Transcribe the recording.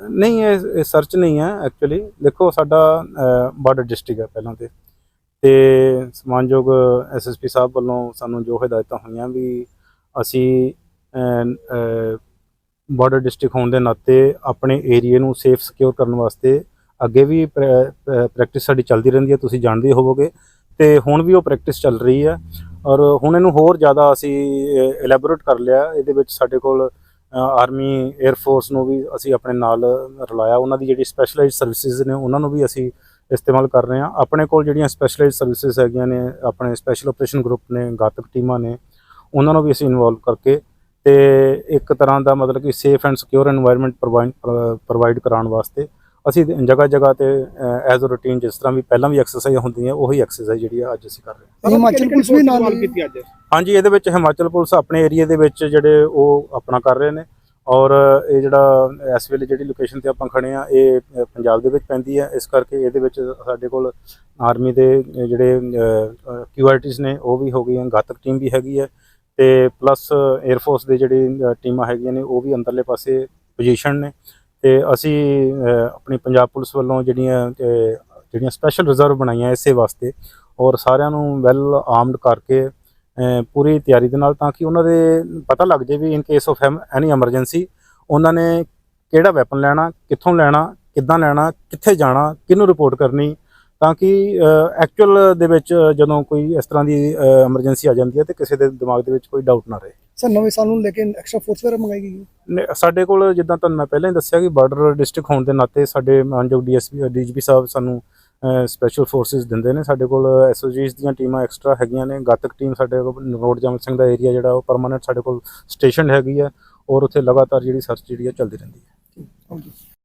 ਨਹੀਂ, ਇਹ ਸਰਚ ਨਹੀਂ ਹੈ ਐਕਚੁਅਲੀ ਦੇਖੋ, ਸਾਡਾ ਬਾਰਡਰ ਡਿਸਟ੍ਰਿਕਟ ਹੈ ਪਹਿਲਾਂ ਤੇ। ਤੇ ਸਮਾਨਯੋਗ ਐਸਐਸਪੀ ਸਾਹਿਬ ਵੱਲੋਂ ਸਾਨੂੰ ਜੋ ਹਦਾਇਤਾਂ ਹੋਈਆਂ ਵੀ ਅਸੀਂ ਬਾਰਡਰ ਡਿਸਟ੍ਰਿਕਟ ਹੋਣ ਦੇ ਨਾਤੇ ਆਪਣੇ ਏਰੀਆ ਨੂੰ ਸੇਫ ਸਿਕਿਉਰ ਕਰਨ ਵਾਸਤੇ ਅੱਗੇ ਵੀ ਪ੍ਰੈਕਟਿਸ ਸਾਡੀ ਚੱਲਦੀ ਰਹਿੰਦੀ ਹੈ, ਤੁਸੀਂ ਜਾਣਦੇ ਹੋਵੋਗੇ। ਤੇ ਹੁਣ ਵੀ ਉਹ ਪ੍ਰੈਕਟਿਸ ਚੱਲ ਰਹੀ ਹੈ। ਔਰ ਹੁਣ ਇਹਨੂੰ ਹੋਰ ਜ਼ਿਆਦਾ ਅਸੀਂ ਇਲੈਬੋਰੇਟ ਕਰ ਲਿਆ। ਇਹਦੇ ਵਿੱਚ ਸਾਡੇ ਕੋਲ ਆਰਮੀ 에ਅਰ ਨੂੰ ਵੀ ਅਸੀਂ ਆਪਣੇ ਨਾਲ ਰਲਾਇਆ। ਉਹਨਾਂ ਦੀ ਜਿਹੜੀ ਸਪੈਸ਼ਲਾਈਜ਼ਡ ਸਰਵਿਸਿਜ਼ ਨੇ ਉਹਨਾਂ ਨੂੰ ਵੀ ਅਸੀਂ ਇਸਤੇਮਾਲ ਕਰ ਰਹੇ ਹਾਂ। ਆਪਣੇ ਕੋਲ ਜਿਹੜੀਆਂ ਸਪੈਸ਼ਲਾਈਜ਼ਡ ਸਰਵਿਸਿਜ਼ ਹੈਗੀਆਂ ਨੇ ਆਪਣੇ ਸਪੈਸ਼ਲ ਆਪਰੇਸ਼ਨ ਗਰੁੱਪ ਨੇ ਘਾਤਕ ਟੀਮਾਂ ਨੇ ਉਹਨਾਂ ਨੂੰ ਵੀ ਅਸੀਂ ਇਨਵੋਲਵ ਕਰਕੇ ਤੇ ਇੱਕ ਤਰ੍ਹਾਂ ਦਾ ਮਤਲਬ ਕਿ safe and secure environment provide ਕਰਾਉਣ ਵਾਸਤੇ ਅਸੀਂ ਜਗ੍ਹਾ ਜਗ੍ਹਾ ਤੇ ਐਜ਼ ਅ ਰੂਟੀਨ ਜਿਸ ਤਰ੍ਹਾਂ ਵੀ ਪਹਿਲਾਂ ਵੀ ਐਕਸਰਸਾਈਜ਼ ਹੁੰਦੀਆਂ ਉਹੀ ਐਕਸਰਸਾਈਜ਼ ਜਿਹੜੀ ਆ ਅੱਜ ਅਸੀਂ ਕਰ ਰਹੇ ਹਾਂ। ਹਿਮਾਚਲ ਪੁਲਿਸ ਵੀ ਨਾਲ ਕੀਤੀ ਅੱਜ? ਹਾਂਜੀ, ਇਹਦੇ ਵਿੱਚ ਹਿਮਾਚਲ ਪੁਲਿਸ ਆਪਣੇ ਏਰੀਆ ਦੇ ਵਿੱਚ ਜਿਹੜੇ ਉਹ ਆਪਣਾ ਕਰ ਰਹੇ ਨੇ ਔਰ ਇਹ ਜਿਹੜਾ ਇਸ ਵੇਲੇ ਜਿਹੜੀ ਲੋਕੇਸ਼ਨ ਤੇ ਆਪਾਂ ਖੜੇ ਆ ਇਹ ਪੰਜਾਬ ਦੇ ਵਿੱਚ ਪੈਂਦੀ ਹੈ। ਇਸ ਕਰਕੇ ਇਹਦੇ ਵਿੱਚ ਸਾਡੇ ਕੋਲ ਆਰਮੀ ਦੇ ਜਿਹੜੇ ਕਿਊਆਰਟੀਜ਼ ਨੇ, ਉਹ ਵੀ ਹੋ ਗਈਆਂ, ਘਾਤਕ ਟੀਮ ਵੀ ਹੈਗੀ ਹੈ ਤੇ ਪਲੱਸ 에ਅਰ ਫੋਰਸ ਦੇ ਜਿਹੜੀ ਟੀਮਾਂ ਹੈਗੀਆਂ ਨੇ, ਉਹ ਵੀ ਅੰਦਰਲੇ ਪਾਸੇ ਪੋਜੀਸ਼ਨ ਨੇ ਤੇ ਅਸੀਂ ਆਪਣੀ ਪੰਜਾਬ ਪੁਲਿਸ ਵੱਲੋਂ ਜਿਹੜੀਆਂ ਜਿਹੜੀਆਂ ਸਪੈਸ਼ਲ ਰਿਜ਼ਰਵ ਬਣਾਈਆਂ ਇਸੇ ਵਾਸਤੇ ਔਰ ਸਾਰਿਆਂ ਨੂੰ ਵੈਲ ਆਰਮਡ ਕਰਕੇ ਪੂਰੀ ਤਿਆਰੀ ਦੇ ਨਾਲ ਤਾਂ ਕਿ ਉਹਨਾਂ ਦੇ ਪਤਾ ਲੱਗ ਜੇ ਵੀ in case of any emergency ਉਹਨਾਂ ਨੇ ਕਿਹੜਾ ਵੈਪਨ ਲੈਣਾ ਕਿੱਥੋਂ ਲੈਣਾ ਕਿੱਦਾਂ ਲੈਣਾ ਕਿੱਥੇ ਜਾਣਾ ਕਿਹਨੂੰ ਰਿਪੋਰਟ ਕਰਨੀ ਤਾਂ ਕਿ ਐਕਚੁਅਲ ਦੇ ਵਿੱਚ ਜਦੋਂ ਕੋਈ ਇਸ ਤਰ੍ਹਾਂ ਦੀ ਐਮਰਜੈਂਸੀ ਆ ਜਾਂਦੀ ਹੈ ਤੇ ਕਿਸੇ ਦੇ ਦਿਮਾਗ ਦੇ ਵਿੱਚ ਕੋਈ ਡਾਊਟ ਨਾ ਰਹੇ। ਸਰ ਨਵੇਂ ਸਾਲ ਨੂੰ ਲੈ ਕੇ ਐਕਸਟਰਾ ਫੋਰਸ ਵਗੈਰਾ ਮੰਗਾਈ ਗਈ ਸਾਡੇ ਕੋਲ ਜਿੱਦਾਂ ਤੁਹਾਨੂੰ ਮੈਂ ਪਹਿਲਾਂ ਹੀ ਦੱਸਿਆ ਕਿ ਬਾਰਡਰ ਡਿਸਟ੍ਰਿਕਟ ਹੋਣ ਦੇ ਨਾਤੇ ਸਾਡੇ ਮਾਨਯੋਗ ਡੀਐਸਪੀ ਡੀਜੀਪੀ ਸਾਹਿਬ ਸਾਨੂੰ ਸਪੈਸ਼ਲ ਫੋਰਸਿਸ ਦਿੰਦੇ ਨੇ। ਸਾਡੇ ਕੋਲ ਐਸਓਜੀਸ ਦੀਆਂ ਟੀਮਾਂ ਐਕਸਟਰਾ ਹੈਗੀਆਂ ਨੇ। ਗਾਤਕ ਟੀਮ ਸਾਡੇ ਕੋਲ ਰੋਡ ਜਮਲ ਸਿੰਘ ਦਾ ਏਰੀਆ ਜਿਹੜਾ, ਉਹ ਪਰਮਾਨੈਂਟ ਸਾਡੇ ਕੋਲ ਸਟੇਸ਼ਨ ਹੈਗੀ ਹੈ। ਔਰ ਉੱਥੇ ਲਗਾਤਾਰ ਜਿਹੜੀ ਸਰਚ ਜਿਹੜੀ ਹੈ, ਚੱਲਦੀ ਰਹਿੰਦੀ ਹੈ।